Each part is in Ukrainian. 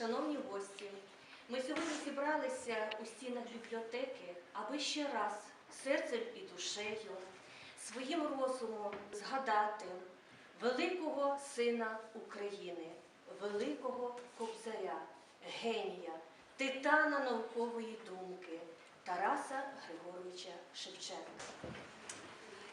шановні гості, ми сьогодні зібралися у стінах бібліотеки, аби ще раз серцем і душею, своїм розумом згадати великого сина України, великого кобзаря, генія, титана наукової думки Тараса Григоровича Шевченка.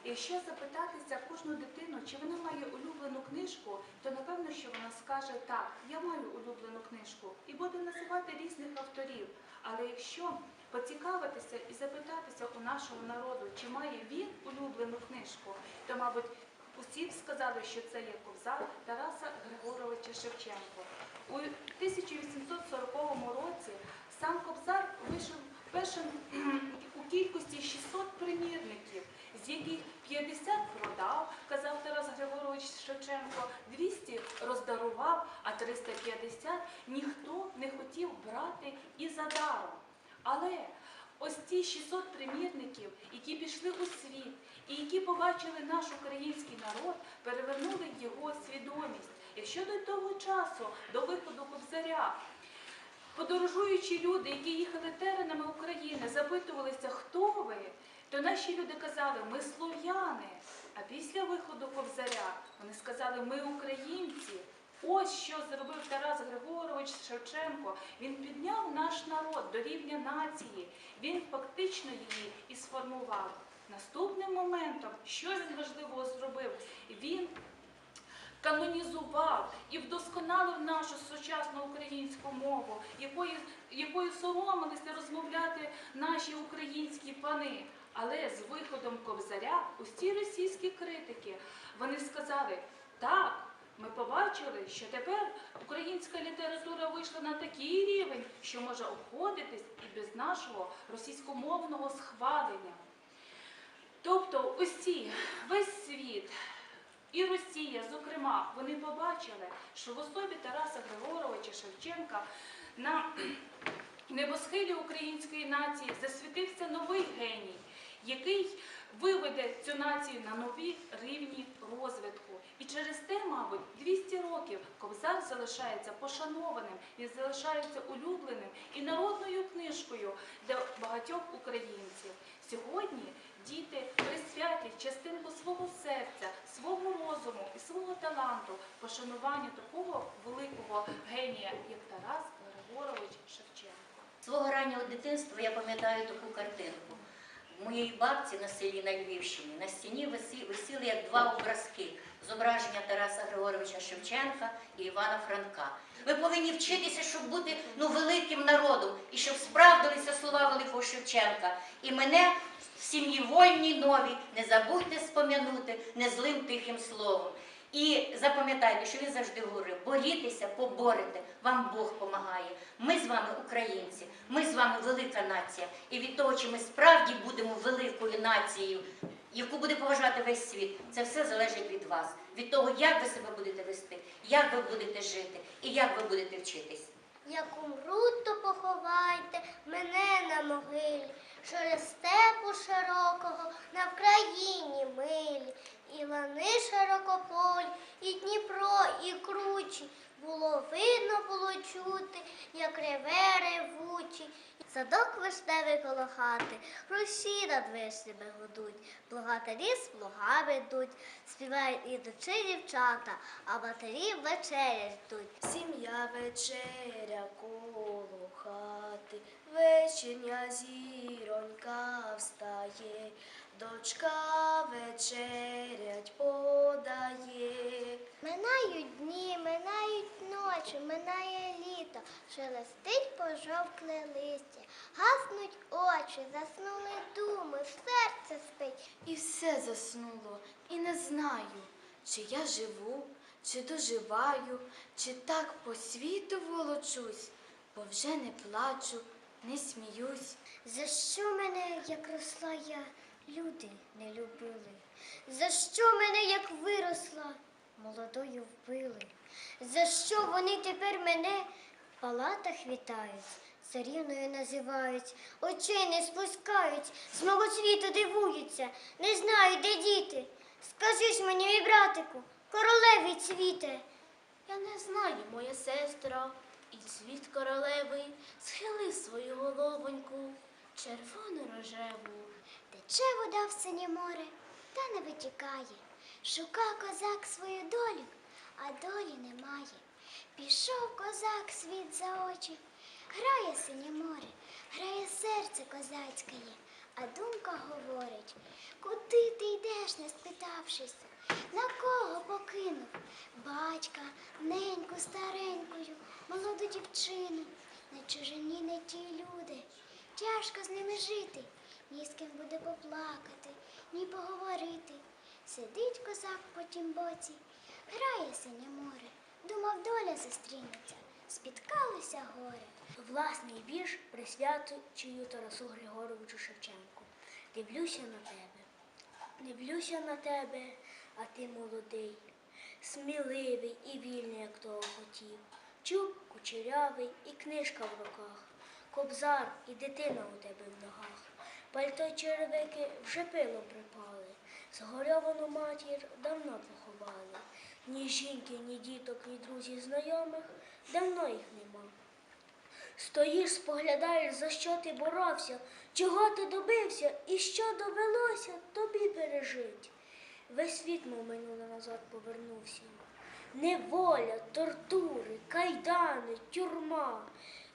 Якщо запитатися кожну дитину, чи вона має улюблену книжку, то напевно, що вона скаже так, я маю улюблену книжку і буде називати різних авторів. Але якщо поцікавитися і запитатися у нашого народу, чи має він улюблену книжку, то, мабуть, усі сказали, що це є ковзар Тараса Григоровича Шевченко. У 1840 році сам Кобзар вийшов першим у кількості 600 примірників, з яких 50 продав, казав Тарас Григорович Шевченко, 200 роздарував, а 350 ніхто не хотів брати і за даром. Але ось ці 600 примірників, які пішли у світ, і які побачили наш український народ, перевернули його свідомість. Якщо до того часу, до виходу Кобзаря, подорожуючі люди, які їхали теренами України, запитувалися, хто ви, то наші люди казали, ми слов'яни. А після виходу Кобзаря вони сказали, ми українці. Ось що зробив Тарас Григорович Шевченко. Він підняв наш народ до рівня нації. Він фактично її і сформував. Наступним моментом, що він важливого зробив? Він канонізував і вдосконалив нашу сучасну українську мову, якою, якою соромилися розмовляти наші українські пани. Але з виходом Кобзаря усі російські критики вони сказали, так, ми побачили, що тепер українська література вийшла на такий рівень, що може обходитись і без нашого російськомовного схвалення. Тобто усі, весь світ і Росія, зокрема, вони побачили, що в особі Тараса Григоровича Шевченка на небосхилі української нації засвітився новий геній, який виведе цю націю на нові рівні розвитку. І через те, мабуть, 200 років Кобзар залишається пошанованим, він залишається улюбленим і народною книжкою для багатьох українців. Сьогодні діти присвятять частинку свого серця, свого розуму і свого таланту пошануванню такого великого генія, як Тарас Григорович Шевченко. Свого раннього дитинства я пам'ятаю таку картинку. Моїй бабці на селі на Львівщині на стіні висіли як два образки зображення Тараса Григоровича Шевченка і Івана Франка. Ви повинні вчитися, щоб бути ну, великим народом і щоб справдилися слова великого Шевченка. І мене в сім'ї вольній новій не забудьте спом'янути незлим тихим словом. І запам'ятайте, що він завжди говорив: борітеся, поборете, вам Бог помагає. Ми з вами українці, ми з вами велика нація. І від того, чи ми справді будемо великою нацією, яку буде поважати весь світ, це все залежить від вас, від того, як ви себе будете вести, як ви будете жити і як ви будете вчитись. Як умру, то поховайте мене на могилі, через степу широкого на Вкраїні милі, і лани широкополі, і Дніпро, і кручі. Було видно, було чути, як реве ревучі. Садок вишневий коло хати, руші над вишнями гудуть, благатарі з плуга ведуть, співають ідучи дівчата, а матері вечерять ждуть. Сім'я вечеря коло хати, вечірня зіронька встає, дочка вечерять подає. Минають дні, минають ночі, минає літо, шелестить пожовкле листя, гаснуть очі, заснули думи, серце спить. І все заснуло, і не знаю, чи я живу, чи доживаю, чи так по світу волочусь, бо вже не плачу, не сміюсь. За що мене, як росла я, люди не любили? За що мене, як виросла, молодою вбили? За що вони тепер мене в палатах вітають, царівною називають, очей не спускають, з мого світу дивуються, не знають, де діти. Скажи ж мені, мій братику, королеві цвіте. Я не знаю, моя сестра, і цвіт королеви схили свою головоньку, червону рожеву. Тече вода в синє море, та не витікає. Шука козак свою долю, а долі немає. Пішов козак світ за очі, грає синє море, грає серце козацьке, а думка говорить, куди ти йдеш, не спитавшись, на кого покинув? Батька, неньку старенькою, молоду дівчину, на чужині не ті люди. Тяжко з ними жити, ні з ким буде поплакати, ні поговорити. Сидить козак по тім боці, грає синє море, думав, доля зустрінеться, спіткалося горе. Власний вірш присвячую Тарасу Григоровичу Шевченку. Дивлюся на тебе, дивлюся на тебе, а ти молодий, сміливий і вільний, як того хотів. Чуб кучерявий і книжка в руках, кобзар і дитина у тебе в ногах. Пальто й черевики вже пилом припали, згорьовану матір давно поховали. Ні жінки, ні діток, ні друзів, знайомих, давно їх нема. Стоїш, споглядаєш, за що ти боровся, чого ти добився і що довелося тобі пережить. Весь світ, мов минуле назад повернувся. Неволя, тортури, кайдани, тюрма.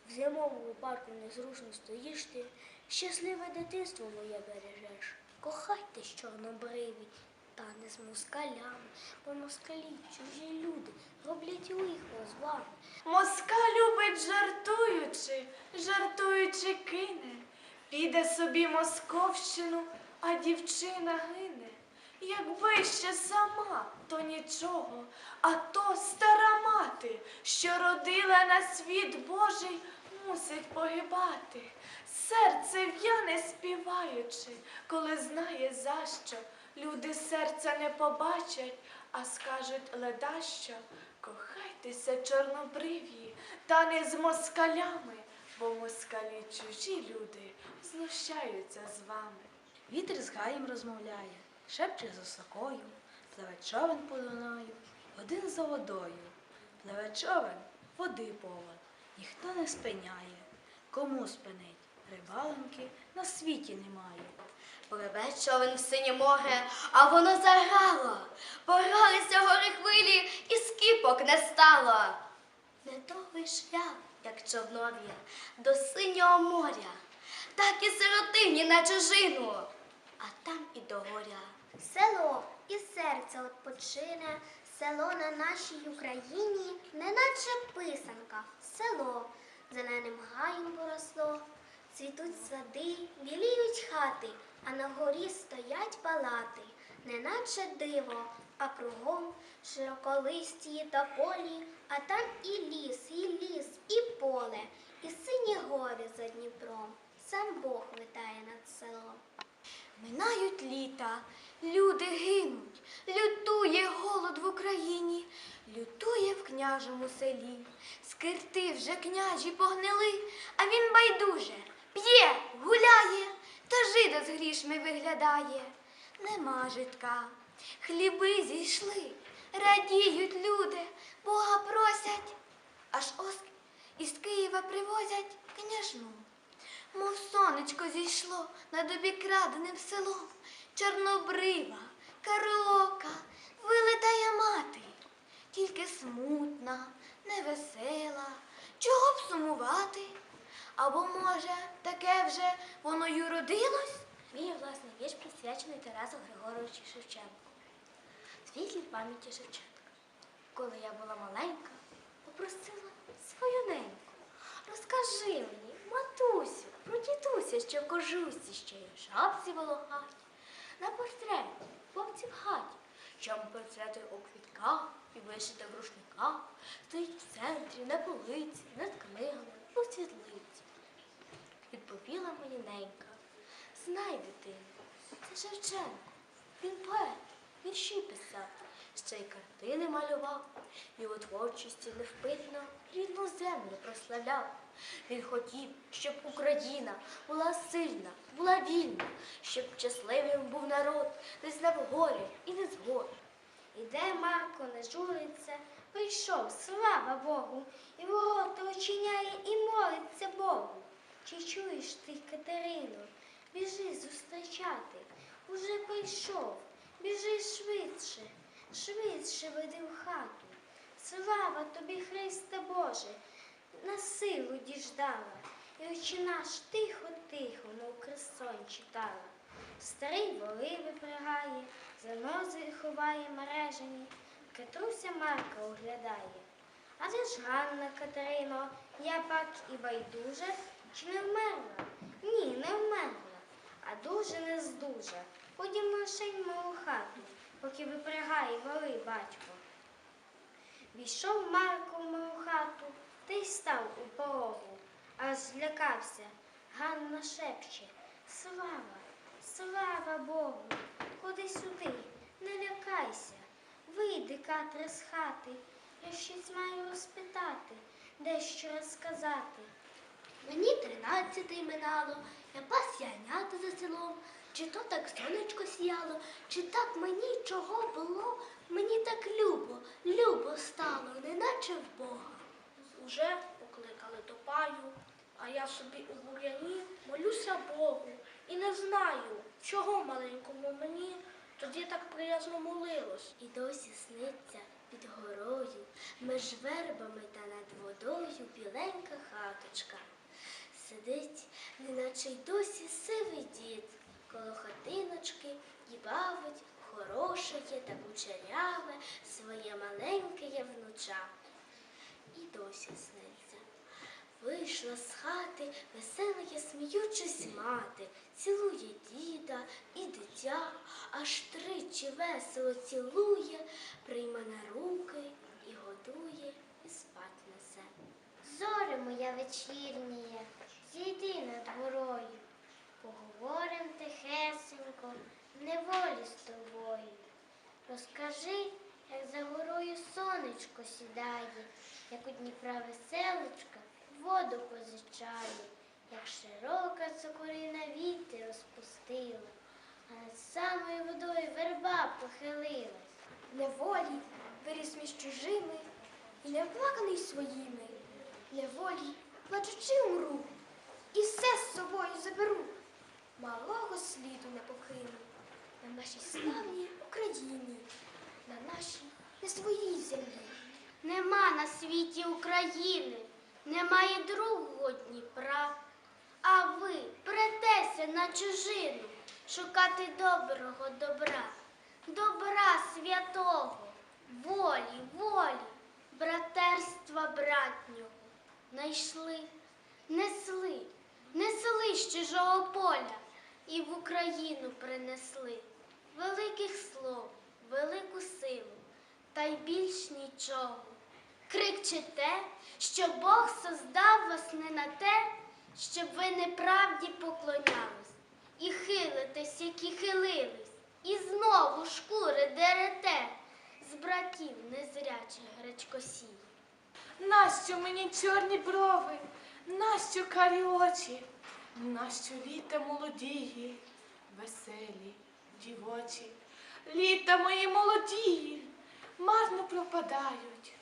В зимовому парку незручно стоїш ти, щасливе дитинство моє бережеш. Кохайтесь, чорнобриві, та не з москалями, бо москалі чужі люди роблять лихо з вами. Моска любить жартуючи, жартуючи кине. Піде собі московщину, а дівчина гине. Якби ще сама, то нічого, а то стара мати, що родила на світ Божий, мусить погибати. Серце в'яне співаючи, коли знає за що. Люди серця не побачать, а скажуть ледащо. Кохайтеся, чорнобриві, та не з москалями, бо москалі чужі люди знущаються з вами. Вітер з гаєм розмовляє, шепче з осокою, пливе човен по один за водою. Пливе човен, води повен, ніхто не спиняє. Кому спинить? Рибалоньки на світі немає. Пливе човен в синє море, а воно заграло. Погралися гори хвилі, і скіпок не стало. Недовгий шлях, як човнов'я, до синього моря, так і сиротині на чужину, а там і до горя. Село і серце odpoczyне, село на нашій Україні, неначе писанка, село зеленим гаєм поросло, цвітуть сади, біліють хати, а на горі стоять палати, неначе диво, а кругом широколисті та полі, а там і ліс, і ліс, і поле, і сині гори за Дніпром. Сам Бог витає над селом. Минають літа, люди гинуть, лютує голод в Україні, лютує в княжому селі. Скирти вже княжі погнили, а він байдуже п'є, гуляє, та жида з грішми виглядає. Нема житка, хліби зійшли, радіють люди, Бога просять, аж ось із Києва привозять княжну. Мов сонечко зійшло над обікраденим селом, чорнобрива, караока, вилитає мати, тільки смутна, невесела, чого б сумувати? Або, може, таке вже воно й уродилось? Мій власний вірш присвячений Тарасу Григоровичу Шевченку. Світлій пам'яті Шевченка. Коли я була маленька, попросила свою неньку. Розкажи мені, матусю, про дідуся, що в кожусі ще й шапці волохаті, на портреті, хлопці в хаті, що портрети у квітках і вишите в рушниках, стоїть в центрі, на полиці, над книгами, у світлиці. Відповіла мені ненька. Знай, дитино, це Шевченко. Він поет, вірші писав, ще й картини малював, у творчості невпитно рідну землю прославляв. Він хотів, щоб Україна була сильна, була вільна, щоб щасливим був народ, не знав горя і не згод. Іде Марко, не журиться, прийшов, слава Богу, і ворота очиняє і молиться Богу. Чи чуєш ти, Катерино? Біжи зустрічати. Уже прийшов, біжи швидше, швидше веди в хату. Слава тобі, Христе Боже, на силу діждала, і очі наш тихо-тихо, мов кресон читала. Старий воли випрягає, занози ховає мережені, Катруся Марка оглядає. А де ж Ганна Катерино, я пак і байдуже, чи не вмерла? Ні, не вмерла, а дуже не здужа. Ходімо лишень мою хату, поки випрягає воли батько. Війшов Марко в мою хату, та й став у порогу, аж злякався. Ганна шепче Слава, слава Богу, ходи сюди, не лякайся. Вийди, Катре, з хати, я щось маю розпитати, дещо розказати. Мені минало, я пас ягнята за селом. Чи то так сонечко сіяло, чи так мені чого було, мені так любо, любо стало, неначе в Бога. Уже покликали до паю, а я собі у бур'яні молюся Богу і не знаю, чого маленькому мені тоді так приязно молилось. І досі сниться під горою, між вербами та над водою біленька хаточка. Сидить, неначе й досі сивий дід, коло хатиночки і бавить хороше є та кучеряве своє маленьке є внуча. І досі сниться. Вийшла з хати, весела я сміючись мати, цілує діда і дитя, аж тричі весело цілує, прийме на руки і годує, і спать несе. Зоре моя вечірніє, зійди над горою, поговорим тихесенько, неволі з тобою. Розкажи, як за горою сонечко сідає, як у Дніпра веселочка воду позичає, як широка цокорина віти розпустила, а над самою водою верба похилилась. Неволі виріс між чужими і не плаканий своїми. Неволі плачучи умру, і все з собою заберу. Малого сліду не покину на нашій славній Україні, на нашій не своїй землі. Нема на світі України, немає другого Дніпра. А ви претеся на чужину шукати доброго добра, добра святого, волі, волі, братерства братнього. Найшли, несли, несли з чужого поля і в Україну принесли великих слов, велику силу, та й більш нічого. Крикчете, що Бог создав вас не на те, щоб ви неправді поклонялись, і хилитесь, як і хилились, і знову шкури дерете з братів незрячих гречкосій. Нащо мені чорні брови, нащо карі очі, нащо літа молодії, веселі, дівочі, літа мої молодії, марно пропадають.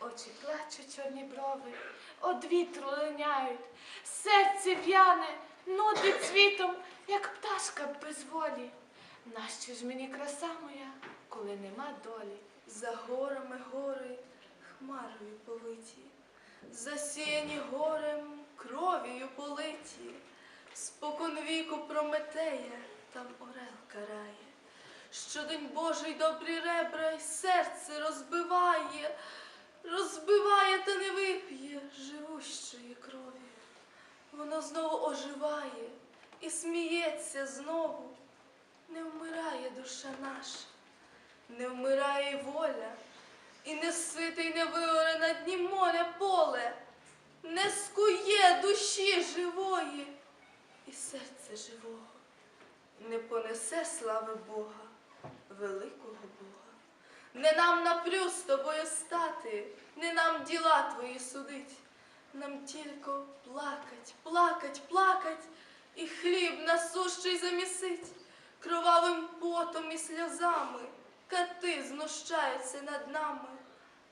Очі плачуть чорні брови, од вітру линяють, серце в'яне, нудить світом, як пташка без волі. Нащо ж мені краса моя, коли нема долі? За горами гори хмарою повиті, засіяні горем кров'ю политі, спокон віку Прометея там орел карає. Щодень Божий добрі ребра й серце розбиває, розбиває та не вип'є живущої крові. Воно знову оживає і сміється знову. Не вмирає душа наша, не вмирає воля, і не сите й не виоре на дні моря поле, не скує душі живої і серця живого, не понесе слави Бога, великого Бога. Не нам напрю з тобою стати, не нам діла твої судить, нам тільки плакать, плакать, плакать, і хліб насущий замісить кровавим потом і сльозами. Кати знущаються над нами,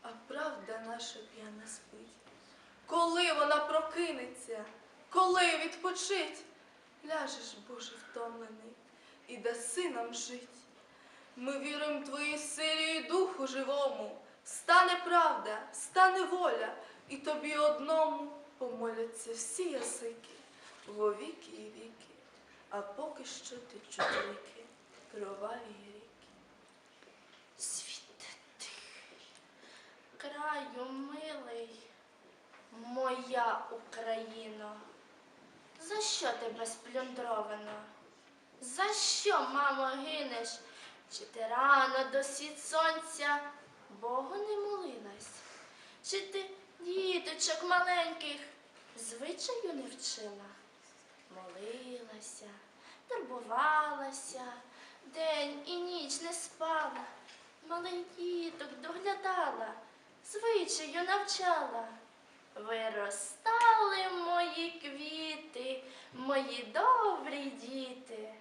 а правда наша п'яна спить. Коли вона прокинеться, коли відпочить, ляжеш, Боже, втомлений, і даси нам жить. Ми віримо твоїй силі і духу живому. Стане правда, стане воля, і тобі одному помоляться всі язики во віки і віки. А поки що течуть ріки, кроваві краю милий, моя Україно, за що тебе сплюндровано? За що, мамо, гинеш? Чи ти рано до сід сонця Богу не молилась? Чи ти діточок маленьких звичаю не вчила? Молилася, турбувалася, день і ніч не спала, малих діток доглядала, звичаю навчала. Виростали мої квіти, мої добрі діти.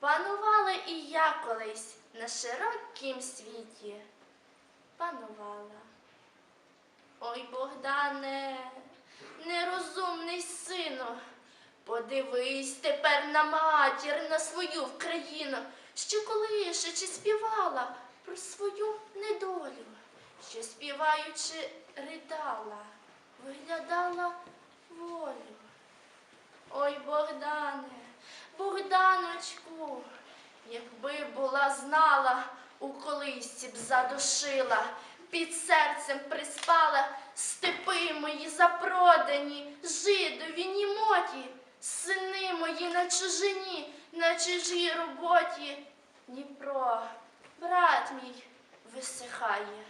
Панувала і я колись на широкім світі. Панувала. Ой, Богдане, нерозумний сину, подивись тепер на матір, на свою Вкраїну, що колишечи співала про свою недолю, що співаючи ридала, виглядала волю. Ой, Богдане, Богданочку, якби була знала, у колисці б задушила, під серцем приспала степи мої запродані, жидові німоті, сини мої на чужині, на чужій роботі. Дніпро, брат мій, висихає,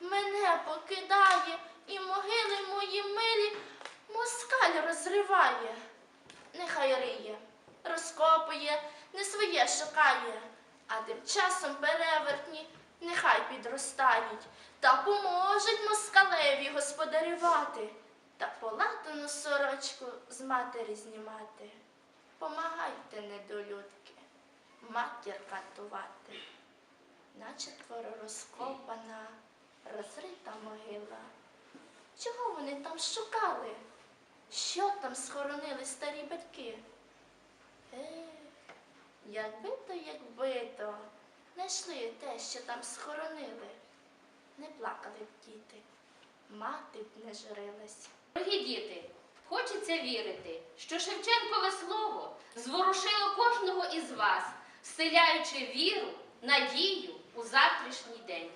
мене покидає, і могили мої милі москаль розриває. Нехай риє, розкопує, не своє шукає, а тим часом перевертні нехай підростають та поможуть москалеві господарювати та полатану сорочку з матері знімати. Помагайте, недолюдки, матір катувати. Начетверо розкопана, розрита могила. Чого вони там шукали? Що там схоронили старі батьки? Ех, якби то, якби то, знайшли те, що там схоронили. Не плакали б діти, мати б не журилась. Дорогі діти, хочеться вірити, що Шевченкове слово зворушило кожного із вас, вселяючи віру, надію у завтрашній день.